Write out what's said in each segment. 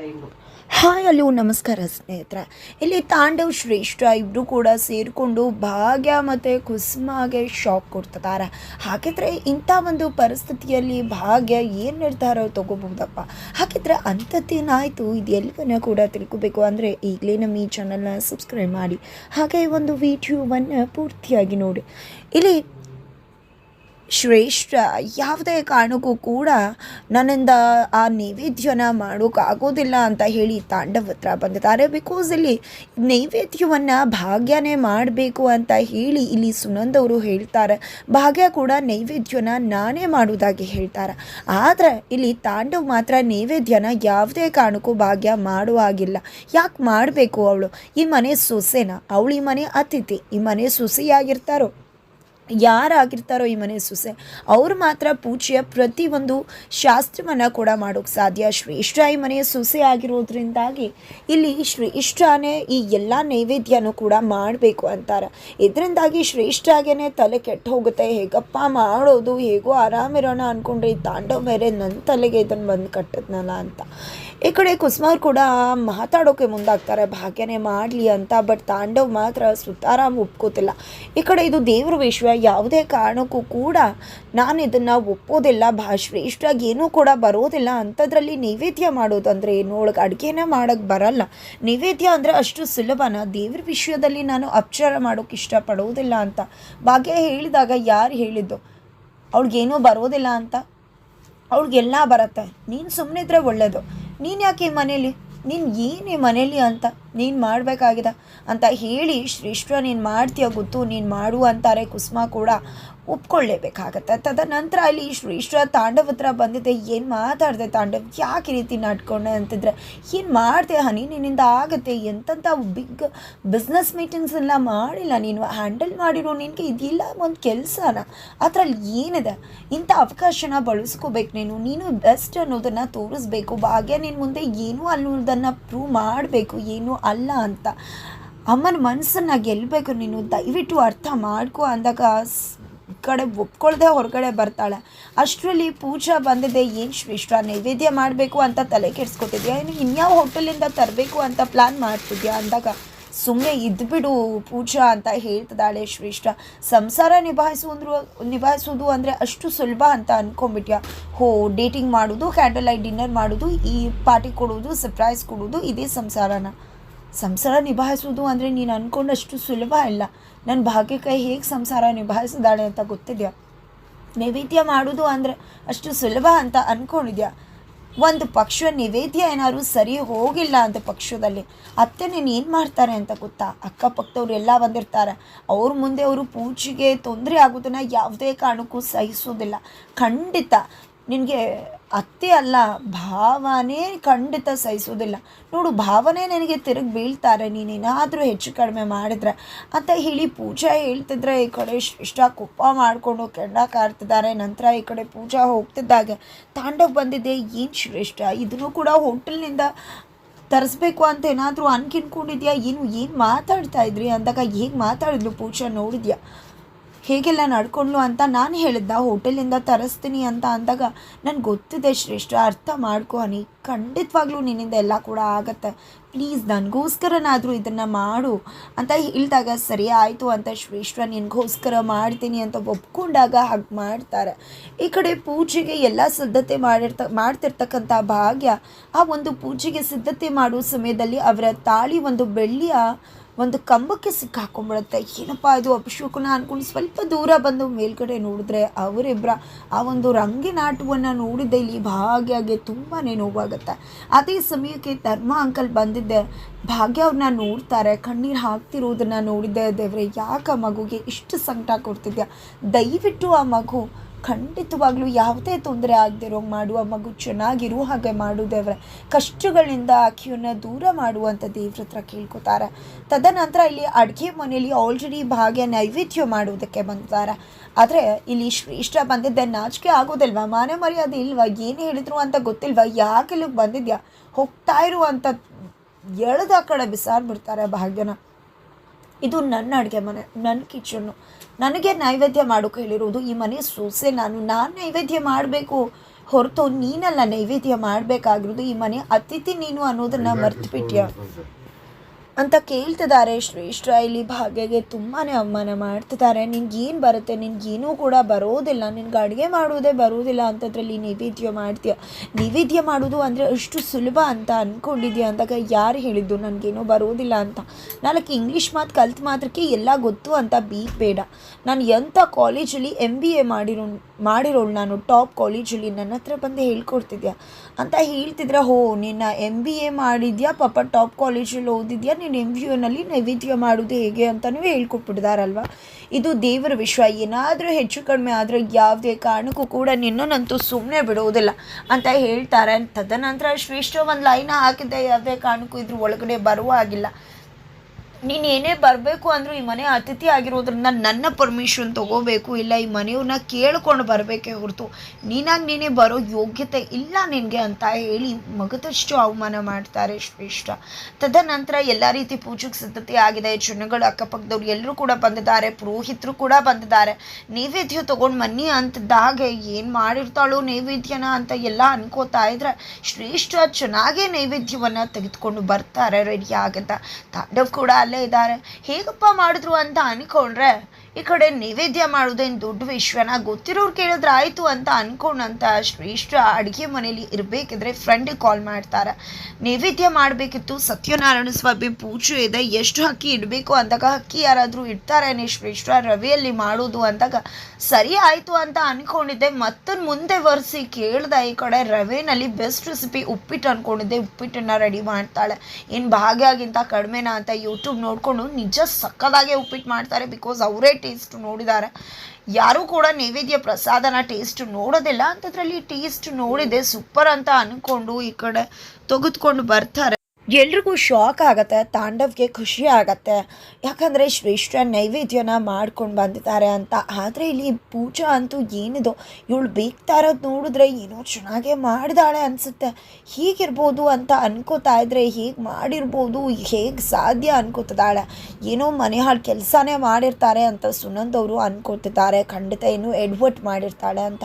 Hi ಅಲ್ಲೂ ನಮಸ್ಕಾರ ಸ್ನೇಹಿತರೆ. ಇಲ್ಲಿ ತಾಂಡವ್ ಶ್ರೇಷ್ಠ ಇಬ್ಬರು ಕೂಡ ಸೇರಿಕೊಂಡು ಭಾಗ್ಯ ಮತ್ತು ಕುಸುಮಾಗೆ ಶಾಕ್ ಕೊಡ್ತಿದ್ದಾರೆ. ಹಾಗಿದ್ರೆ ಇಂಥ ಒಂದು ಪರಿಸ್ಥಿತಿಯಲ್ಲಿ ಭಾಗ್ಯ ಏನು ನಿರ್ಧಾರ ತಗೋಬಹುದಪ್ಪ? ಹಾಗಿದ್ರೆ ಅಂಥದ್ದೇನಾಯಿತು? ಇದು ಎಲ್ಲವನ್ನ ಕೂಡ ತಿಳ್ಕೊಬೇಕು ಅಂದರೆ ಈಗಲೇ ನಮ್ಮ ಈ ಚಾನಲ್ನ ಸಬ್ಸ್ಕ್ರೈಬ್ ಮಾಡಿ. ಹಾಗೆ ಒಂದು ವಿಡಿಯೋವನ್ನು ಪೂರ್ತಿಯಾಗಿ ನೋಡಿ. ಇಲ್ಲಿ ಶ್ರೇಷ್ಠ. ಯಾವುದೇ ಕಾರಣಕ್ಕೂ ಕೂಡ ನನ್ನಿಂದ ಆ ನೈವೇದ್ಯನ ಮಾಡೋಕ್ಕಾಗೋದಿಲ್ಲ ಅಂತ ಹೇಳಿ ತಾಂಡವತ್ರ ಬಂದಿದ್ದಾರೆ. ಬಿಕಾಸ್ ಇಲ್ಲಿ ನೈವೇದ್ಯವನ್ನು ಭಾಗ್ಯನೇ ಮಾಡಬೇಕು ಅಂತ ಹೇಳಿ ಇಲ್ಲಿ ಸುನಂದ್ ಅವರು ಹೇಳ್ತಾರೆ. ಭಾಗ್ಯ ಕೂಡ ನೈವೇದ್ಯನ ನಾನೇ ಮಾಡೋದಾಗಿ ಹೇಳ್ತಾರೆ. ಆದರೆ ಇಲ್ಲಿ ತಾಂಡವ್ ಮಾತ್ರ ನೈವೇದ್ಯನ ಯಾವುದೇ ಕಾರಣಕ್ಕೂ ಭಾಗ್ಯ ಮಾಡುವಾಗಿಲ್ಲ ಯಾಕೆ ಮಾಡಬೇಕು ಅವಳು? ಈ ಮನೆ ಸೊಸೆನ? ಅವಳು ಈ ಮನೆ ಅತಿಥಿ. ಈ ಮನೆ ಸೊಸೆಯಾಗಿರ್ತಾರೋ? ಯಾರಾಗಿರ್ತಾರೋ ಈ ಮನೆ ಸೊಸೆ, ಅವ್ರು ಮಾತ್ರ ಪೂಜೆಯ ಪ್ರತಿಯೊಂದು ಶಾಸ್ತ್ರವನ್ನು ಕೂಡ ಮಾಡೋಕ್ಕೆ ಸಾಧ್ಯ. ಶ್ರೇಷ್ಠ ಈ ಮನೆಯ ಸೊಸೆ ಆಗಿರೋದ್ರಿಂದಾಗಿ ಇಲ್ಲಿ ಶ್ರೇಷ್ಠನೇ ಈ ಎಲ್ಲ ನೈವೇದ್ಯನೂ ಕೂಡ ಮಾಡಬೇಕು ಅಂತಾರೆ. ಇದರಿಂದಾಗಿ ಶ್ರೇಷ್ಠಾಗೇ ತಲೆ ಕೆಟ್ಟು ಹೋಗುತ್ತೆ. ಹೇಗಪ್ಪ ಮಾಡೋದು? ಹೇಗೋ ಆರಾಮಿರೋಣ ಅಂದ್ಕೊಂಡ್ರೆ ಈ ತಾಂಡವ ಮೇಲೆ ನನ್ನ ತಲೆಗೆ ಇದನ್ನು ಬಂದು ಕಟ್ಟದ್ನಲ್ಲ ಅಂತ. ಈ ಕಡೆ ಕುಸುಮವ್ರು ಕೂಡ ಮಾತಾಡೋಕೆ ಮುಂದಾಗ್ತಾರೆ, ಭಾಗ್ಯನೇ ಮಾಡಲಿ ಅಂತ ಬಟ್ ತಾಂಡವ್ ಮಾತ್ರ ಸುತಾರಾಮ್ ಒಪ್ಕೋತಿಲ್ಲ. ಈ ಕಡೆ ಇದು ದೇವ್ರ ವಿಶ್ವ, ಯಾವುದೇ ಕಾರಣಕ್ಕೂ ಕೂಡ ನಾನು ಇದನ್ನು ಒಪ್ಪೋದಿಲ್ಲ ಭಾ ಶ್ರೇಷ್ಠವಾಗಿ ಏನೂ ಕೂಡ ಬರೋದಿಲ್ಲ ಅಂಥದ್ರಲ್ಲಿ ನೈವೇದ್ಯ ಮಾಡೋದು ಅಂದರೆ ಏನು ಒಳಗೆ ಅಡುಗೆನೇ ಮಾಡೋಕ್ಕೆ ಬರಲ್ಲ. ನೈವೇದ್ಯ ಅಂದರೆ ಅಷ್ಟು ಸುಲಭನ, ದೇವ್ರ ವಿಶ್ವದಲ್ಲಿ ನಾನು ಅಪಚಾರ ಮಾಡೋಕ್ಕೆ ಇಷ್ಟಪಡೋದಿಲ್ಲ ಅಂತ. ಭಾಗ್ಯ ಹೇಳಿದಾಗ ಯಾರು ಹೇಳಿದ್ದು? ಅವ್ಳಿಗೇನೂ ಬರೋದಿಲ್ಲ ಅಂತ? ಅವ್ಳಿಗೆಲ್ಲ ಬರುತ್ತೆ. ನೀನು ಸುಮ್ಮನೆ ಇದ್ರೆ ಒಳ್ಳೆಯದು ನೀನು ಯಾಕೆ ಮನೇಲಿ? ನೀನು ಏನೇ ಮನೇಲಿ ಅಂತ? ನೀನು ಮಾಡಬೇಕಾಗಿದೆ ಅಂತ ಹೇಳಿ ಶ್ರೇಷ್ಠ ನೀನು ಮಾಡ್ತೀಯ ಗೊತ್ತು? ನೀನು ಮಾಡು ಅಂತಾರೆ ಕುಸುಮ ಕೂಡ ಒಪ್ಕೊಳ್ಳೇಬೇಕಾಗತ್ತೆ. ತದನಂತರ ಅಲ್ಲಿ ಶ್ರೇಷ್ಠ ತಾಂಡವ್ ಹತ್ರ ಬಂದಿದ್ದೆ. ಏನು ಮಾತಾಡಿದೆ ತಾಂಡವ್? ಯಾಕೆ ರೀತಿ ನಡ್ಕೊಂಡೆ ಅಂತಿದ್ರೆ, ಏನು ಮಾಡಿದೆ ಹನಿ? ನಿನ್ನಿಂದ ಆಗುತ್ತೆ. ಎಂತಂಥ ಬಿಗ್ ಬಿಸ್ನೆಸ್ ಮೀಟಿಂಗ್ಸ್ ಎಲ್ಲ ಮಾಡಿಲ್ಲ ನೀನು. ಹ್ಯಾಂಡಲ್ ಮಾಡಿರೋ ನಿನಗೆ ಇದಿಲ್ಲ ಒಂದು ಕೆಲಸನ. ಅದರಲ್ಲಿ ಏನಿದೆ? ಇಂಥ ಅವಕಾಶನ ಬಳಸ್ಕೋಬೇಕು ನೀನು. ನೀನು ಬೆಸ್ಟ್ ಅನ್ನೋದನ್ನು ತೋರಿಸ್ಬೇಕು. ಭಾಗ್ಯ ನಿನ್ನ ಮುಂದೆ ಏನೂ ಅನ್ನೋದನ್ನು ಪ್ರೂವ್ ಮಾಡಬೇಕು. ಏನೂ ಅಲ್ಲ ಅಂತ. ಅಮ್ಮನ ಮನಸ್ಸನ್ನು ಗೆಲ್ಲಬೇಕು ನೀನು, ದಯವಿಟ್ಟು ಅರ್ಥ ಮಾಡ್ಕೋ ಅಂದಾಗ ಕಡೆ ಒಪ್ಕೊಳ್ದೆ ಹೊರಗಡೆ ಬರ್ತಾಳೆ. ಅಷ್ಟರಲ್ಲಿ ಪೂಜಾ ಬಂದಿದೆ, ಏನು ಶ್ರೇಷ್ಠ ನೈವೇದ್ಯ ಮಾಡಬೇಕು ಅಂತ ತಲೆ ಕೆಡಿಸ್ಕೊಟ್ಟಿದ್ಯಾ ಇನ್ನು ಇನ್ಯಾವ ಹೋಟೆಲಿಂದ ತರಬೇಕು ಅಂತ ಪ್ಲ್ಯಾನ್ ಮಾಡ್ತಿದ್ಯಾ ಅಂದಾಗ? ಸುಮ್ಮನೆ ಇದ್ಬಿಡು ಪೂಜಾ ಅಂತ ಹೇಳ್ತಿದ್ದಾಳೆ ಶ್ರೇಷ್ಠ ಸಂಸಾರ ನಿಭಾಯಿಸುವಂದ್ರು ನಿಭಾಯಿಸೋದು ಅಂದರೆ ಅಷ್ಟು ಸುಲಭ ಅಂತ ಅಂದ್ಕೊಂಬಿಟ್ಯಾ ಹೋ, ಡೇಟಿಂಗ್ ಮಾಡೋದು, ಕ್ಯಾಂಡಲ್ ಲೈಟ್ ಡಿನ್ನರ್ ಮಾಡೋದು, ಈ ಪಾರ್ಟಿ ಕೊಡೋದು ಸರ್ಪ್ರೈಸ್ ಕೊಡೋದು ಇದೇ ಸಂಸಾರನ. ಸಂಸಾರ ನಿಭಾಯಿಸೋದು ಅಂದರೆ ನೀನು ಅಂದ್ಕೊಂಡಷ್ಟು ಸುಲಭ ಇಲ್ಲ. ನನ್ನ ಭಾಗ್ಯಕ್ಕೆ ಹೇಗೆ ಸಂಸಾರ ನಿಭಾಯಿಸಿದಾಳೆ ಅಂತ ಗೊತ್ತಿದೆಯಾ? ನೈವೇದ್ಯ ಮಾಡೋದು ಅಂದರೆ ಅಷ್ಟು ಸುಲಭ ಅಂತ ಅಂದ್ಕೊಂಡಿದ್ಯಾ ಒಂದು ಪಕ್ಷ ನೈವೇದ್ಯ ಏನಾದರೂ ಸರಿ ಹೋಗಿಲ್ಲ ಅಂತ ಪಕ್ಷದಲ್ಲಿ ಅತ್ತೆ ನೀನು ಏನು ಮಾಡ್ತಾರೆ ಅಂತ ಗೊತ್ತಾ? ಅಕ್ಕಪಕ್ಕದವ್ರು ಎಲ್ಲ ಬಂದಿರ್ತಾರೆ. ಅವ್ರ ಮುಂದೆ ಅವರು ಪೂಜೆಗೆ ತೊಂದರೆ ಆಗೋದನ್ನು ಯಾವುದೇ ಕಾರಣಕ್ಕೂ ಸಹಿಸೋದಿಲ್ಲ ಖಂಡಿತ ನಿನಗೆ ಅತ್ತೆ ಅಲ್ಲ, ಭಾವನೇ ಖಂಡಿತ ಸಹಿಸೋದಿಲ್ಲ ನೋಡು, ಭಾವನೆ ನನಗೆ ತಿರುಗಿ ಬೀಳ್ತಾರೆ, ನೀನೇನಾದರೂ ಹೆಚ್ಚು ಕಡಿಮೆ ಮಾಡಿದ್ರೆ. ಅಂತ ಹೇಳಿ ಪೂಜಾ ಹೇಳ್ತಿದ್ರೆ, ಈ ಕಡೆ ಇಷ್ಟ ಕುಪ್ಪ ಮಾಡಿಕೊಂಡು ಕೆಂಡ ಕಾರ್ತಿದ್ದಾರೆ ನಂತರ ಈ ಕಡೆ ಪೂಜಾ ಹೋಗ್ತಿದ್ದಾಗ. ತಾಂಡವ್ ಬಂದಿದೆ, ಏನು ಶ್ರೇಷ್ಠ? ಇದನ್ನು ಕೂಡ ಹೋಟೆಲ್ನಿಂದ ತರಿಸ್ಬೇಕು ಅಂತ ಏನಾದರೂ ಅನ್ಕಿನ್ಕೊಂಡಿದ್ಯಾ? ಏನು ಏನು ಮಾತಾಡ್ತಾ ಇದ್ರಿ? ಅಂದಾಗ, ಹೇಗೆ ಮಾತಾಡಿದ್ಲು ಪೂಜಾ? ನೋಡಿದ್ಯಾ? ಹೇಗೆಲ್ಲ ನಡ್ಕೊಂಡ್ಲು ಅಂತ ನಾನು ಹೇಳಿದ್ದ, ಹೋಟೆಲಿಂದ ತರಿಸ್ತೀನಿ ಅಂತ ಅಂದಾಗ ನನಗೆ ಗೊತ್ತಿದೆ ಶ್ರೇಷ್ಠ, ಅರ್ಥ ಮಾಡ್ಕೊ ಅನಿ ಖಂಡಿತವಾಗ್ಲೂ ನಿನ್ನಿಂದ ಎಲ್ಲ ಕೂಡ ಆಗತ್ತೆ. ಪ್ಲೀಸ್ ನನಗೋಸ್ಕರನಾದರೂ ಇದನ್ನು ಮಾಡು ಅಂತ ಹೇಳಿದಾಗ ಸರಿ ಆಯಿತು ಅಂತ ಶ್ರೇಷ್ಠ ನಿನಗೋಸ್ಕರ ಮಾಡ್ತೀನಿ ಅಂತ ಒಪ್ಕೊಂಡಾಗ ಹಾಗೆ ಮಾಡ್ತಾರೆ. ಈ ಕಡೆ ಪೂಜೆಗೆ ಎಲ್ಲ ಸಿದ್ಧತೆ ಮಾಡಿರ್ತ, ಮಾಡ್ತಿರ್ತಕ್ಕಂಥ ಭಾಗ್ಯ, ಆ ಒಂದು ಪೂಜೆಗೆ ಸಿದ್ಧತೆ ಮಾಡುವ ಸಮಯದಲ್ಲಿ ಅವರ ತಾಳಿ ಒಂದು ಬೆಳ್ಳಿಯ ಒಂದು ಕಂಬಕ್ಕೆ ಸಿಕ್ಕಾಕೊಂಡ್ಬಿಡುತ್ತೆ. ಏನಪ್ಪ ಇದು? ಅಪಶಕುನ ಅಂದ್ಕೊಂಡು ಸ್ವಲ್ಪ ದೂರ ಬಂದು ಮೇಲ್ಗಡೆ ನೋಡಿದ್ರೆ ಅವರಿಬ್ಬರ ಆ ಒಂದು ರಂಗಿನಾಟವನ್ನು ನೋಡಿದ್ದೆ ಇಲ್ಲಿ ಭಾಗ್ಯಗೆ ತುಂಬಾ ನೋವಾಗುತ್ತೆ. ಅದೇ ಸಮಯಕ್ಕೆ ಧರ್ಮ ಅಂಕಲ್ ಬಂದಿದ್ದೆ. ಭಾಗ್ಯ ಅವ್ರನ್ನ ನೋಡ್ತಾರೆ. ಕಣ್ಣೀರು ಹಾಕ್ತಿರೋದನ್ನ ನೋಡಿದ್ದೆ. ದೇವ್ರೆ, ಯಾಕೆ ಆ ಮಗುಗೆ ಇಷ್ಟು ಸಂಕಟ ಕೊಡ್ತಿದ್ಯಾ? ದಯವಿಟ್ಟು ಆ ಮಗು ಖಂಡಿತವಾಗ್ಲೂ ಯಾವುದೇ ತೊಂದರೆ ಆಗದಿರೋ ಮಾಡುವ ಮಗು ಚೆನ್ನಾಗಿರೋ, ಹಾಗೆ ಮಾಡು ದೇವ್ರೆ. ಕಷ್ಟಗಳಿಂದ ಆಕೆಯನ್ನ ದೂರ ಮಾಡುವಂಥ ದೇವ್ರ ಹತ್ರ ಕೇಳ್ಕೊತಾರೆ. ತದನಂತರ ಇಲ್ಲಿ ಅಡುಗೆ ಮನೆಯಲ್ಲಿ ಆಲ್ರೆಡಿ ಭಾಗ್ಯ ನೈವೇದ್ಯ ಮಾಡುವುದಕ್ಕೆ ಬಂದಿದ್ದಾರೆ. ಆದರೆ ಇಲ್ಲಿ ಶ್ರೇಷ್ಠ ಬಂದಿದ್ದೆ ನಾಚಿಕೆ ಆಗೋದಿಲ್ವಾ? ಮಾನ ಮರ್ಯಾದೆ ಇಲ್ವಾ? ಏನು ಹೇಳಿದ್ರು ಅಂತ ಗೊತ್ತಿಲ್ವಾ? ಯಾಕೆ ಇಲ್ಲಿಗೆ ಬಂದಿದ್ಯಾ? ಹೋಗ್ತಾ ಇರುವಂಥ ಎಳೆದ ಕಡೆ ಬಿಸಾಡ್ಬಿಡ್ತಾರೆ ಭಾಗ್ಯನ. ಇದು ನನ್ನ ಅಡುಗೆ ಮನೆ ನನ್ನ ಕಿಚನ್ನು ನನಗೆ ನೈವೇದ್ಯ ಮಾಡೋಕೆ ಹೇಳಿರೋದು ಈ ಮನೆ ಸೊಸೆ ನಾನು. ನಾನು ನೈವೇದ್ಯ ಮಾಡಬೇಕು. ಹೊರತು ನೀನಲ್ಲ ನೈವೇದ್ಯ ಮಾಡಬೇಕಾಗಿರೋದು ಈ ಮನೆ ಅತಿಥಿ ನೀನು ಅನ್ನೋದನ್ನು ಮರ್ತ್ಬಿಟ್ಯಾ? ಅಂತ ಕೇಳ್ತಿದ್ದಾರೆ. ಶ್ರೇಷ್ಠ ಇಲ್ಲಿ ಭಾಗ್ಯಗೆ ತುಂಬಾ ಅವಮಾನ ಮಾಡ್ತಿದ್ದಾರೆ. ನಿನ್ಗೇನು ಬರುತ್ತೆ? ನಿನ್ಗೇನೂ ಕೂಡ ಬರೋದಿಲ್ಲ. ನಿನ್ಗೆ ಅಡುಗೆ ಮಾಡುವುದೇ ಬರೋದಿಲ್ಲ ಅಂತದ್ರಲ್ಲಿ ನೈವೇದ್ಯ ಮಾಡ್ತೀಯ? ನೈವೇದ್ಯ ಮಾಡೋದು ಅಂದರೆ ಅಷ್ಟು ಸುಲಭ ಅಂತ ಅಂದ್ಕೊಂಡಿದ್ಯಾ ಅಂದಾಗ ಯಾರು ಹೇಳಿದ್ದು? ನನಗೇನೋ ಬರೋದಿಲ್ಲ ಅಂತ. ನಾಲ್ಕು ಇಂಗ್ಲೀಷ್ ಮಾತು, ಕಲ್ತು ಮಾತ್ರಕ್ಕೆ ಎಲ್ಲ ಗೊತ್ತು ಅಂತ ಬೀಗ್ ಬೇಡ ನಾನು ಎಂಥ ಕಾಲೇಜಲ್ಲಿ ಎಂ ಬಿ ಎ ಮಾಡಿರೋ ಮಾಡಿರೋಳು ನಾನು ಟಾಪ್ ಕಾಲೇಜಲ್ಲಿ ನನ್ನ ಹತ್ರ ಬಂದು ಹೇಳ್ಕೊಡ್ತಿದ್ಯಾ? ಅಂತ ಹೇಳ್ತಿದ್ರೆ, ಹೋ, ನಿನ್ನ ಎಂ ಬಿ ಎ ಮಾಡಿದ್ಯಾ? ಪಾಪ ಟಾಪ್ ಕಾಲೇಜಲ್ಲಿ ಓದಿದ್ಯಾ? ನೀನು ಎಂ ಬಿ ಎನಲ್ಲಿ ನೈವೇದ್ಯ ಮಾಡೋದು ಹೇಗೆ ಅಂತಲೂ ಹೇಳ್ಕೊಟ್ಬಿಡ್ದಾರಲ್ವ? ಇದು ದೇವರ ವಿಶ್ವ, ಏನಾದರೂ ಹೆಚ್ಚು ಕಡಿಮೆ ಆದರೆ ಯಾವುದೇ ಕಾರಣಕ್ಕೂ ಕೂಡ ನಿನ್ನನ್ನಂತೂ ಸುಮ್ಮನೆ ಬಿಡುವುದಿಲ್ಲ ಅಂತ ಹೇಳ್ತಾರೆ. ತದನಂತರ ಶ್ರೇಷ್ಠ ಒಂದು ಲೈನ್ ಹಾಕಿದ್ದೆ, ಯಾವುದೇ ಕಾರಣಕ್ಕೂ ಇದ್ರ ಒಳಗಡೆ ಬರುವ ಹಾಗಿಲ್ಲ. ನೀನು ಏನೇ ಬರಬೇಕು ಅಂದರೂ ಈ ಮನೆ ಅತಿಥಿ ಆಗಿರೋದ್ರಿಂದ ನನ್ನ ಪರ್ಮಿಷನ್ ತೊಗೋಬೇಕು. ಇಲ್ಲ, ಈ ಮನೆಯವ್ರನ್ನ ಕೇಳ್ಕೊಂಡು ಬರಬೇಕೇ ಹೊರತು. ನೀನಾಗಿ ನೀನೇ ಬರೋ ಯೋಗ್ಯತೆ ಇಲ್ಲ ನಿನಗೆ ಅಂತ ಹೇಳಿ ಮಗದಷ್ಟು ಅವಮಾನ ಮಾಡ್ತಾರೆ ಶ್ರೇಷ್ಠ. ತದನಂತರ ಎಲ್ಲ ರೀತಿ ಪೂಜೆಗೆ ಸಿದ್ಧತೆ ಆಗಿದೆ. ಜನಗಳು ಅಕ್ಕಪಕ್ಕದವ್ರು ಎಲ್ಲರೂ ಕೂಡ ಬಂದಿದ್ದಾರೆ. ಪುರೋಹಿತರು ಕೂಡ ಬಂದಿದ್ದಾರೆ. ನೈವೇದ್ಯ ತೊಗೊಂಡು ಮನ್ನಿ ಅಂತದಾಗೆ ಏನು ಮಾಡಿರ್ತಾಳೋ ನೈವೇದ್ಯನ ಅಂತ ಎಲ್ಲ ಅನ್ಕೋತಾ ಇದ್ರೆ ಶ್ರೇಷ್ಠ ಚೆನ್ನಾಗೇ ನೈವೇದ್ಯವನ್ನು ತೆಗೆದುಕೊಂಡು ಬರ್ತಾರೆ. ರೆಡಿ ಆಗಂತ. ತಾಂಡವ್ ಕೂಡ ಅಲ್ಲೇ ಇದ್ದಾರೆ. ಹೇಗಪ್ಪ ಮಾಡಿದ್ರು ಅಂತ ಅನ್ಕೊಂಡ್ರೆ ಈ ಕಡೆ ನೈವೇದ್ಯ ಮಾಡೋದೇನು ದೊಡ್ಡ ವಿಶ್ವನ ಗೊತ್ತಿರೋರು ಕೇಳಿದ್ರೆ ಆಯಿತು ಅಂತ ಅನ್ಕೊಂಡಂತ ಶ್ರೇಷ್ಠ ಅಡುಗೆ ಮನೇಲಿ ಇರಬೇಕಿದ್ರೆ ಫ್ರೆಂಡಿಗೆ ಕಾಲ್ ಮಾಡ್ತಾರೆ. ನೈವೇದ್ಯ ಮಾಡಬೇಕಿತ್ತು, ಸತ್ಯನಾರಾಯಣ ಸ್ವಾಮಿ ಪೂಜೆ ಇದೆ, ಎಷ್ಟು ಅಕ್ಕಿ ಇಡಬೇಕು ಅಂದಾಗ ಅಕ್ಕಿ ಯಾರಾದರೂ ಇಡ್ತಾರೇನೆ ಶ್ರೇಷ್ಠ ರವೆಯಲ್ಲಿ ಮಾಡೋದು ಅಂದಾಗ ಸರಿ ಆಯಿತು ಅಂತ ಅನ್ಕೊಂಡಿದ್ದೆ. ಮತ್ತೆ ಮುಂದೆ ಒರೆಸಿ ಕೇಳ್ದೆ ಈ ಕಡೆ ರವೆನಲ್ಲಿ ಬೆಸ್ಟ್ ರೆಸಿಪಿ ಉಪ್ಪಿಟ್ಟು ಅನ್ಕೊಂಡಿದ್ದೆ. ಉಪ್ಪಿಟ್ಟನ್ನು ರೆಡಿ ಮಾಡ್ತಾಳೆ. ಏನು ಭಾಗ್ಯಾಗಿಂತ ಕಡಿಮೆನಾ ಅಂತ ಯೂಟ್ಯೂಬ್ ನೋಡಿಕೊಂಡು ನಿಜ ಸಕ್ಕದಾಗೆ ಉಪ್ಪಿಟ್ಟು ಮಾಡ್ತಾರೆ ಬಿಕಾಸ್ ಅವರೇ ಟೇಸ್ಟ್ ನೋಡಿದ್ದಾರೆ ಯಾರೂ ಕೂಡ ನೈವೇದ್ಯ ಪ್ರಸಾದನ ಟೇಸ್ಟ್ ನೋಡೋದಿಲ್ಲ. ಅಂತದ್ರಲ್ಲಿ ಟೇಸ್ಟ್ ನೋಡಿದೆ. ಸೂಪರ್ ಅಂತ ಅನ್ಕೊಂಡು ಈ ಕಡೆ ತೆಗೆದುಕೊಂಡು ಬರ್ತಾರೆ. ಎಲ್ರಿಗೂ ಶಾಕ್ ಆಗುತ್ತೆ, ತಾಂಡವ್ಗೆ ಖುಷಿ ಆಗತ್ತೆ. ಯಾಕಂದರೆ ಶ್ರೇಷ್ಠ ನೈವೇದ್ಯನ ಮಾಡ್ಕೊಂಡು ಬಂದಿದ್ದಾರೆ ಅಂತ. ಆದರೆ ಇಲ್ಲಿ ಪೂಜಾ ಅಂತೂ ಏನಿದು? ಇವಳು ಬೇಕ್ತಾ ಇರೋದು ನೋಡಿದ್ರೆ ಏನೋ ಚೆನ್ನಾಗೇ ಮಾಡಿದಾಳೆ ಅನಿಸುತ್ತೆ. ಹೀಗಿರ್ಬೋದು ಅಂತ ಅನ್ಕೋತಾ ಇದ್ರೆ ಹೇಗೆ ಮಾಡಿರ್ಬೋದು, ಹೇಗೆ ಸಾಧ್ಯ ಅನ್ಕೋತಿದ್ದಾಳೆ. ಏನೋ ಮನೆ ಹಾಳು ಕೆಲಸನೇ ಮಾಡಿರ್ತಾರೆ ಅಂತ ಸುನಂದ್ ಅವರು ಅನ್ಕೋತಿದ್ದಾರೆ. ಖಂಡಿತ ಏನೋ ಎಡ್ವರ್ಟ್ ಮಾಡಿರ್ತಾಳೆ ಅಂತ.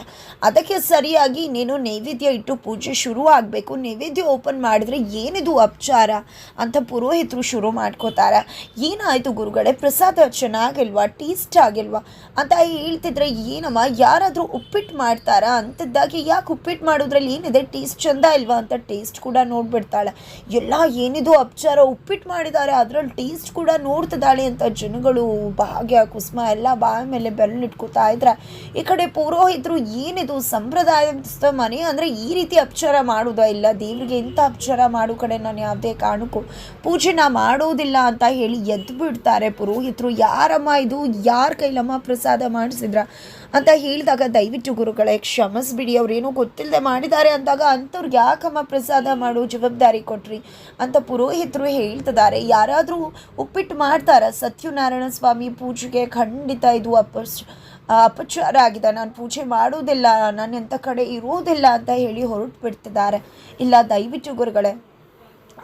ಅದಕ್ಕೆ ಸರಿಯಾಗಿ ಇನ್ನೇನೋ ನೈವೇದ್ಯ ಇಟ್ಟು ಪೂಜೆ ಶುರು ಆಗಬೇಕು. ನೈವೇದ್ಯ ಓಪನ್ ಮಾಡಿದ್ರೆ ಏನಿದು ಅಪಚಾರ ಅಂತ ಪುರೋಹಿತರು ಶುರು ಮಾಡ್ಕೋತಾರೆ. ಏನಾಯಿತು ಗುರುಗಳೇ? ಪ್ರಸಾದ ಚೆನ್ನಾಗಿಲ್ವಾ? ಟೇಸ್ಟ್ ಆಗಿಲ್ವಾ? ಅಂತ ಹೇಳ್ತಿದ್ರೆ, ಏನಮ್ಮ, ಯಾರಾದರೂ ಉಪ್ಪಿಟ್ಟು ಮಾಡ್ತಾರಾ? ಅಂಥದ್ದಾಗಿ ಯಾಕೆ ಉಪ್ಪಿಟ್ಟು ಮಾಡೋದ್ರಲ್ಲಿ ಏನಿದೆ? ಟೇಸ್ಟ್ ಚಂದ ಇಲ್ವಾ ಅಂತ ಟೇಸ್ಟ್ ಕೂಡ ನೋಡ್ಬಿಡ್ತಾಳೆ. ಎಲ್ಲ ಏನಿದು ಅಪಚಾರ, ಉಪ್ಪಿಟ್ಟು ಮಾಡಿದ್ದಾರೆ ಅದರಲ್ಲಿ ಟೇಸ್ಟ್ ಕೂಡ ನೋಡ್ತಿದ್ದಾಳೆ ಅಂತ ಜನಗಳು ಭಾಗ್ಯ, ಕುಸುಮ ಎಲ್ಲ ಬಾಯ ಮೇಲೆ ಬೆರಳಿಟ್ಕೋತಾ ಇದ್ರೆ, ಈ ಕಡೆ ಪುರೋಹಿತರು ಏನಿದು ಸಂಪ್ರದಾಯ ಮನೆ ಅಂದರೆ ಈ ರೀತಿ ಅಪಚಾರ ಮಾಡೋದಾ ಇಲ್ಲ? ದೇವರಿಗೆ ಇಂಥ ಅಪಚಾರ ಮಾಡೋ ಕಡೆ ನಾನು ಯಾವುದೇ ಕಾರಣಕ್ಕೂ ಪೂಜೆನ ಮಾಡೋದಿಲ್ಲ ಅಂತ ಹೇಳಿ ಎದ್ದು ಬಿಡ್ತಾರೆ ಪುರೋಹಿತರು. ಯಾರಮ್ಮ ಇದು? ಯಾರ ಕೈಲಮ್ಮ ಪ್ರಸಾದ ಮಾಡಿಸಿದ್ರ? ಅಂತ ಹೇಳಿದಾಗ ದಯವಿಟ್ಟು ಗುರುಗಳೇ, ಕ್ಷಮಿಸ್ಬಿಡಿ. ಅವ್ರೇನೋ ಗೊತ್ತಿಲ್ಲದೆ ಮಾಡಿದ್ದಾರೆ ಅಂದಾಗ ಅಂಥವ್ರಿಗೆ ಯಾಕಮ್ಮ ಪ್ರಸಾದ ಮಾಡೋ ಜವಾಬ್ದಾರಿ ಕೊಟ್ರಿ? ಅಂತ ಪುರೋಹಿತರು ಹೇಳ್ತಿದ್ದಾರೆ. ಯಾರಾದರೂ ಉಪ್ಪಿಟ್ಟು ಮಾಡ್ತಾರ? ಸತ್ಯನಾರಾಯಣ ಸ್ವಾಮಿ ಪೂಜೆಗೆ? ಖಂಡಿತ ಇದು ಅಪಸ್ ಅಪಚಾರ ಆಗಿದೆ. ನಾನು ಪೂಜೆ ಮಾಡೋದಿಲ್ಲ. ನಾನು ಎಂಥ ಕಡೆ ಇರೋದಿಲ್ಲ ಅಂತ ಹೇಳಿ ಹೊರಟು ಬಿಡ್ತಿದ್ದಾರೆ. ಇಲ್ಲ, ದಯವಿಟ್ಟು ಗುರುಗಳೇ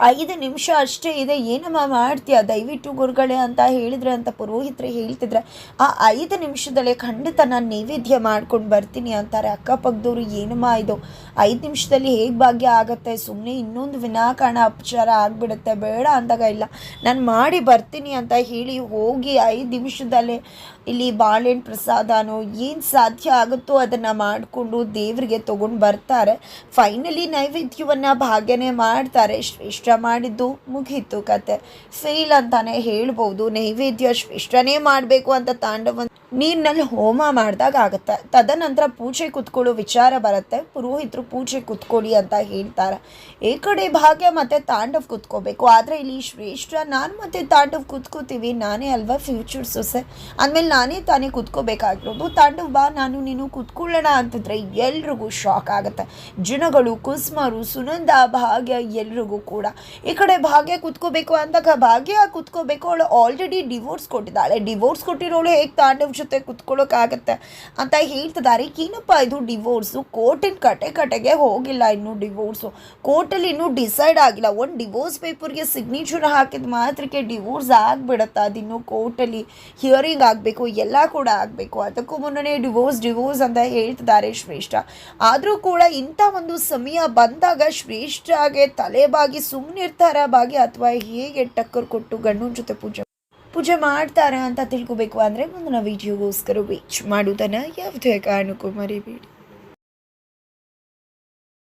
ಐದು ನಿಮಿಷ ಅಷ್ಟೇ ಇದೆ. ಏನಮ್ಮ ಮಾಡ್ತೀಯ? ದಯವಿಟ್ಟು ಗುರುಗಳೇ ಅಂತ ಹೇಳಿದ್ರೆ ಅಂತ ಪುರೋಹಿತರು ಹೇಳ್ತಿದ್ರೆ, ಆ ಐದು ನಿಮಿಷದಲ್ಲೇ ಖಂಡಿತ ನಾನು ನೈವೇದ್ಯ ಮಾಡ್ಕೊಂಡು ಬರ್ತೀನಿ ಅಂತಾರೆ. ಅಕ್ಕಪಕ್ಕದವ್ರು, ಏನಮ್ಮ ಇದು? ಐದು ನಿಮಿಷದಲ್ಲಿ ಹೇಗೆ ಭಾಗ್ಯ ಆಗುತ್ತೆ? ಸುಮ್ಮನೆ ಇನ್ನೊಂದು ವಿನಾಕಾರಣ ಅಪಚಾರ ಆಗಿಬಿಡುತ್ತೆ. ಬೇಡ ಅಂದಾಗ ಇಲ್ಲ. ನಾನು ಮಾಡಿ ಬರ್ತೀನಿ ಅಂತ ಹೇಳಿ ಹೋಗಿ ಐದು ನಿಮಿಷದಲ್ಲೇ ಇಲ್ಲಿ ಬಾಳೆಹಣ್ಣು ಪ್ರಸಾದನೋ ಏನು ಸಾಧ್ಯ ಆಗುತ್ತೋ ಅದನ್ನು ಮಾಡಿಕೊಂಡು ದೇವರಿಗೆ ತೊಗೊಂಡು ಬರ್ತಾರೆ. ಫೈನಲಿ ನೈವೇದ್ಯವನ್ನು ಭಾಗ್ಯನೇ ಮಾಡ್ತಾರೆ. ಶ್ರೇಷ್ಠ ಮಾಡಿದ್ದು ಮುಗೀತು ಕತೆ. ಫೇಲ್ ಅಂತಾನೆ ಹೇಳ್ಬೋದು. ನೈವೇದ್ಯ ಶ್ರೇಷ್ಠನೇ ಮಾಡಬೇಕು ಅಂತ ತಾಂಡವ ನೀರಿನಲ್ಲಿ ಹೋಮ ಮಾಡಿದಾಗ ಆಗುತ್ತೆ. ತದನಂತರ ಪೂಜೆ ಕುತ್ಕೊಳ್ಳೋ ವಿಚಾರ ಬರುತ್ತೆ. ಪುರೋಹಿತರು ಪೂಜೆ ಕುತ್ಕೊಳ್ಳಿ ಅಂತ ಹೇಳ್ತಾರೆ. ಈ ಕಡೆ ಭಾಗ್ಯ ಮತ್ತು ತಾಂಡವ್ ಕುತ್ಕೋಬೇಕು. ಆದರೆ ಇಲ್ಲಿ ಶ್ರೇಷ್ಠ, ನಾನು ಮತ್ತು ತಾಂಡವ್ ಕುತ್ಕೋತೀವಿ. ನಾನೇ ಅಲ್ವಾ ಫ್ಯೂಚರ್ ಸೊಸೆ? ಅಂದಮೇಲೆ ನಾನೇ ತಾನೇ ಕುತ್ಕೋಬೇಕಾಗಿರೋದು. ತಾಂಡವ್ ಬಾ, ನಾನು ನೀನು ಕುತ್ಕೊಳ್ಳೋಣ ಅಂತಿದ್ರೆ ಎಲ್ರಿಗೂ ಶಾಕ್ ಆಗುತ್ತೆ. ಜನಗಳು, ಕುಸ್ಮರು, ಸುನಂದ, ಭಾಗ್ಯ ಎಲ್ರಿಗೂ ಕೂಡ. ಈ ಕಡೆ ಭಾಗ್ಯ ಕುತ್ಕೋಬೇಕು ಅಂದಾಗ ಭಾಗ್ಯ ಕುತ್ಕೋಬೇಕು. ಅವಳು ಆಲ್ರೆಡಿ ಡಿವೋರ್ಸ್ ಕೊಟ್ಟಿದ್ದಾಳೆ. ಡಿವೋರ್ಸ್ ಕೊಟ್ಟಿರೋಳು ಹೇಗೆ ತಾಂಡವ್ ಜೊತೆ ಕುತ್ಕೊಳ್ಳೋಕ್ಕಾಗತ್ತೆ ಅಂತ ಹೇಳ್ತಿದ್ದಾರೆ. ಏನಪ್ಪ ಇದು ಡಿವೋರ್ಸು? ಕೋರ್ಟಿನ ಕಟೆ ಕಟೆಗೆ ಹೋಗಿಲ್ಲ ಇನ್ನು ಡಿವೋರ್ಸು. ಕೋರ್ಟಲ್ಲಿ ಇನ್ನೂ ಡಿಸೈಡ್ ಆಗಿಲ್ಲ. ಒಂದು ಡಿವೋರ್ಸ್ ಪೇಪರ್ಗೆ ಸಿಗ್ನೇಚರ್ ಹಾಕಿದ ಮಾತ್ರಕ್ಕೆ ಡಿವೋರ್ಸ್ ಆಗಿಬಿಡುತ್ತೆ? ಅದಿನ್ನು ಕೋರ್ಟಲ್ಲಿ ಹಿಯರಿಂಗ್ ಆಗಬೇಕು, ಎಲ್ಲ ಕೂಡ ಆಗಬೇಕು. ಅದಕ್ಕೂ ಮುನ್ನನೇ ಡಿವೋರ್ಸ್ ಡಿವೋರ್ಸ್ ಅಂತ ಹೇಳ್ತಿದ್ದಾರೆ ಶ್ರೇಷ್ಠ. ಆದರೂ ಕೂಡ ಇಂಥ ಒಂದು ಸಮಯ ಬಂದಾಗ ಶ್ರೇಷ್ಠಗೆ ತಲೆಬಾಗಿ ಸುಮ್ಮನಿರ್ತಾರ ಬಾಗಿ ಅಥವಾ ಹೇಗೆ ಟಕ್ಕರ್ ಕೊಟ್ಟು ಗಂಡನ ಜೊತೆ ಪೂಜೆ ಪೂಜೆ ಮಾಡ್ತಾರೆ ಅಂತ ತಿಳ್ಕೊಬೇಕು ಅಂದರೆ ಮುಂದಿನ ವಿಡಿಯೋಗೋಸ್ಕರ ವೇಚ್ ಮಾಡೋದನ್ನು ಯಾವುದೇ ಕಾರಣಕ್ಕೂ ಮರಿಬೇಡಿ.